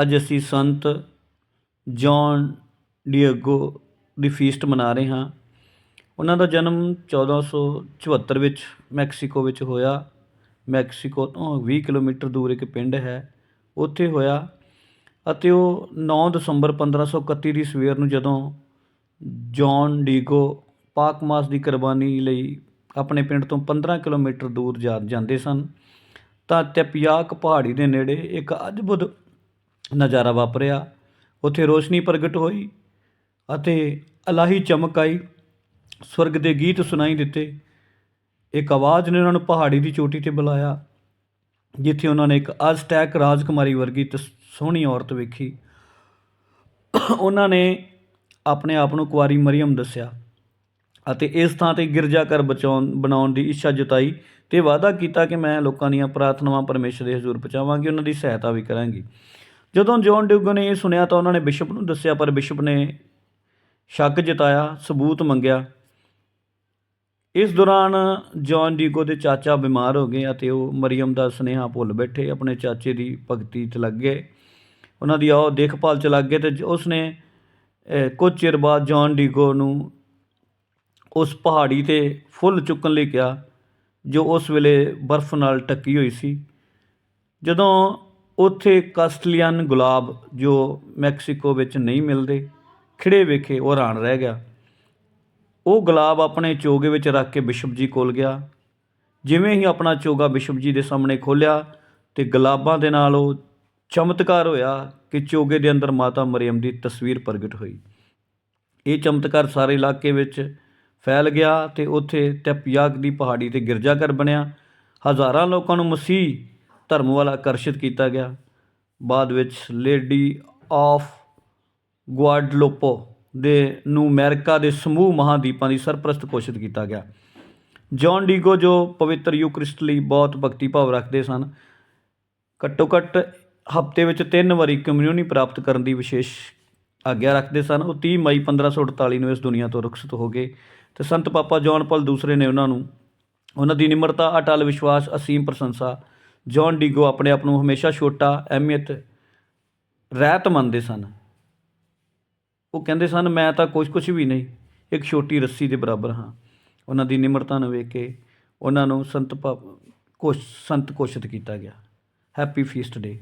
ਅੱਜ ਅਸੀਂ ਸੰਤ John Diego ਦੀ ਫੀਸਟ ਮਨਾ ਰਹੇ ਹਾਂ। ਉਹਨਾਂ ਦਾ ਜਨਮ 1474 ਵਿੱਚ ਮੈਕਸੀਕੋ ਵਿੱਚ ਹੋਇਆ। ਮੈਕਸੀਕੋ ਤੋਂ 20 ਕਿਲੋਮੀਟਰ ਦੂਰ ਇੱਕ ਪਿੰਡ ਹੈ। ਉੱਥੇ ਹੋਇਆ ਅਤੇ ਉਹ 9 ਦਸੰਬਰ 1531 ਦੀ ਸਵੇਰ ਨੂੰ ਜਦੋਂ ਜੌਨ ਡੀਗੋ ਪਾਕ ਮਾਸ ਦੀ ਕੁਰਬਾਨੀ ਲਈ ਆਪਣੇ ਪਿੰਡ ਤੋਂ 15 ਕਿਲੋਮੀਟਰ ਦੂਰ ਜਾ ਜਾਂਦੇ ਸਨ, ਤਾਂ ਤੇਪਿਆਕ ਪਹਾੜੀ ਦੇ ਨੇੜੇ ਇੱਕ ਅਦਭੁਤ ਨਜ਼ਾਰਾ ਵਾਪਰਿਆ। ਉੱਥੇ ਰੋਸ਼ਨੀ ਪ੍ਰਗਟ ਹੋਈ ਅਤੇ ਅਲਾਹੀ ਚਮਕ ਆਈ। ਸਵਰਗ ਦੇ ਗੀਤ ਸੁਣਾਈ ਦਿੱਤੇ। ਇੱਕ ਆਵਾਜ਼ ਨੇ ਉਹਨਾਂ ਨੂੰ ਪਹਾੜੀ ਦੀ ਚੋਟੀ ਤੇ ਬੁਲਾਇਆ, ਜਿੱਥੇ ਉਹਨਾਂ ਨੇ ਇੱਕ ਅਜ਼ਟੈਕ ਰਾਜਕੁਮਾਰੀ ਵਰਗੀ ਤਸ ਸੋਹਣੀ ਔਰਤ ਵੇਖੀ। ਉਹਨਾਂ ਨੇ ਆਪਣੇ ਆਪ ਨੂੰ ਕੁਆਰੀ ਮਰੀਮ ਦੱਸਿਆ ਅਤੇ ਇਸ ਥਾਂ ਤੇ ਗਿਰਜਾ ਘਰ ਬਚਾਉਣ, ਬਣਾਉਣ ਦੀ ਇੱਛਾ ਜਤਾਈ ਤੇ ਵਾਅਦਾ ਕੀਤਾ ਕਿ ਮੈਂ ਲੋਕਾਂ ਦੀਆਂ ਪ੍ਰਾਰਥਨਾਵਾਂ ਪਰਮੇਸ਼ਰ ਦੇ ਹਜ਼ੂਰ ਪਹੁੰਚਾਵਾਂਗੀ, ਉਹਨਾਂ ਦੀ ਸਹਾਇਤਾ ਵੀ ਕਰਾਂਗੀ। ਜਦੋਂ ਜੌਨ ਡਿਊਗੋ ਨੇ ਇਹ ਸੁਣਿਆ ਤਾਂ ਉਹਨਾਂ ਨੇ ਬਿਸ਼ਪ ਨੂੰ ਦੱਸਿਆ, ਪਰ ਬਿਸ਼ਪ ਨੇ ਸ਼ੱਕ ਜਤਾਇਆ, ਸਬੂਤ ਮੰਗਿਆ। ਇਸ ਦੌਰਾਨ ਜੌਨ ਡੀਗੋ ਦੇ ਚਾਚਾ ਬਿਮਾਰ ਹੋ ਗਏ ਅਤੇ ਉਹ ਮਰੀਮ ਦਾ ਸੁਨੇਹਾ ਭੁੱਲ ਬੈਠੇ, ਆਪਣੇ ਚਾਚੇ ਦੀ ਭਗਤੀ 'ਚ ਲੱਗ ਗਏ। ਉਹਨਾਂ ਦੀ ਉਹ ਦੇਖਭਾਲ 'ਚ ਲੱਗ ਗਏ ਤੇ ਉਸ ਨੇ ਕੁਝ ਚਿਰ ਬਾਅਦ ਜੌਨ ਡੀਗੋ ਨੂੰ ਉਸ ਪਹਾੜੀ ਤੇ ਫੁੱਲ ਚੁੱਕਣ ਲਈ ਕਿਹਾ, ਜੋ ਉਸ ਵੇਲੇ ਬਰਫ਼ ਨਾਲ ਢੱਕੀ ਹੋਈ ਸੀ। ਜਦੋਂ ਉੱਥੇ ਕਸਟਲੀਅਨ ਗੁਲਾਬ ਜੋ ਮੈਕਸੀਕੋ ਵਿੱਚ ਨਹੀਂ ਮਿਲਦੇ, ਖਿੜੇ ਵੇਖੇ ਉਹ ਹੈਰਾਨ ਰਹਿ ਗਿਆ। ਉਹ ਗੁਲਾਬ ਆਪਣੇ ਚੋਗੇ ਵਿੱਚ ਰੱਖ ਕੇ ਬਿਸ਼ਪ ਜੀ ਕੋਲ ਗਿਆ। ਜਿਵੇਂ ਹੀ ਆਪਣਾ ਚੋਗਾ ਬਿਸ਼ਪ ਜੀ ਦੇ ਸਾਹਮਣੇ ਖੋਲ੍ਹਿਆ ਤੇ ਗੁਲਾਬਾਂ ਦੇ ਨਾਲ ਉਹ ਚਮਤਕਾਰ ਹੋਇਆ ਕਿ ਚੋਗੇ ਦੇ ਅੰਦਰ ਮਾਤਾ ਮਰੀਮ ਦੀ ਤਸਵੀਰ ਪ੍ਰਗਟ ਹੋਈ। ਇਹ ਚਮਤਕਾਰ ਸਾਰੇ ਇਲਾਕੇ ਵਿੱਚ ਫੈਲ ਗਿਆ ਤੇ ਉੱਥੇ ਤਪਿਆਕ ਦੀ ਪਹਾੜੀ ਤੇ ਗਿਰਜਾਘਰ ਬਣਿਆ। ਹਜ਼ਾਰਾਂ ਲੋਕਾਂ ਨੂੰ ਮਸੀਹ ਧਰਮ ਵੱਲ ਆਕਰਸ਼ਿਤ ਕੀਤਾ ਗਿਆ। ਬਾਅਦ ਵਿੱਚ ਲੇਡੀ ਆਫ ਗੁਆਡਲੋਪੋ ਦੇ ਨੂੰ ਅਮਰੀਕਾ ਦੇ ਸਮੂਹ ਮਹਾਦੀਪਾਂ ਦੀ ਸਰਪ੍ਰਸਤ ਘੋਸ਼ਿਤ ਕੀਤਾ ਗਿਆ। ਜੌਨ ਡੀਗੋ ਜੋ ਪਵਿੱਤਰ ਯੂਕਰਿਸਟ ਲਈ ਬਹੁਤ ਭਗਤੀ ਭਾਵ ਰੱਖਦੇ ਸਨ, ਘੱਟੋ ਘੱਟ ਹਫ਼ਤੇ ਵਿੱਚ ਤਿੰਨ ਵਾਰੀ ਕਮਿਊਨੀ ਪ੍ਰਾਪਤ ਕਰਨ ਦੀ ਵਿਸ਼ੇਸ਼ ਆਗਿਆ ਰੱਖਦੇ ਸਨ। ਉਹ 30 ਮਈ 1548 ਨੂੰ ਇਸ ਦੁਨੀਆ ਤੋਂ ਰੁਖਸਤ ਹੋ ਗਏ ਤੇ ਸੰਤ ਪਾਪਾ ਜੌਨ ਪਲ ਦੂਸਰੇ ਨੇ ਉਹਨਾਂ ਨੂੰ, ਉਹਨਾਂ ਦੀ ਨਿਮਰਤਾ, ਅਟਲ ਵਿਸ਼ਵਾਸ, ਅਸੀਮ ਪ੍ਰਸ਼ੰਸਾ ਜੌਨ ਡੀਗੋ ਆਪਣੇ ਆਪ ਨੂੰ ਹਮੇਸ਼ਾ ਛੋਟਾ, ਅਹਿਮੀਅਤ, ਰਹਿਤ ਮੰਨਦੇ ਸਨ। ਉਹ ਕਹਿੰਦੇ ਸਨ, ਮੈਂ ਤਾਂ ਕੁਝ ਕੁਝ ਵੀ ਨਹੀਂ, ਇੱਕ ਛੋਟੀ ਰੱਸੀ ਦੇ ਬਰਾਬਰ ਹਾਂ। ਉਹਨਾਂ ਦੀ ਨਿਮਰਤਾ ਨੂੰ ਵੇਖ ਕੇ ਉਹਨਾਂ ਨੂੰ ਸੰਤ ਭਾ- ਘੋਸ਼ ਸੰਤ ਘੋਸ਼ਿਤ ਕੀਤਾ ਗਿਆ। ਹੈਪੀ ਫੀਸਟ ਡੇ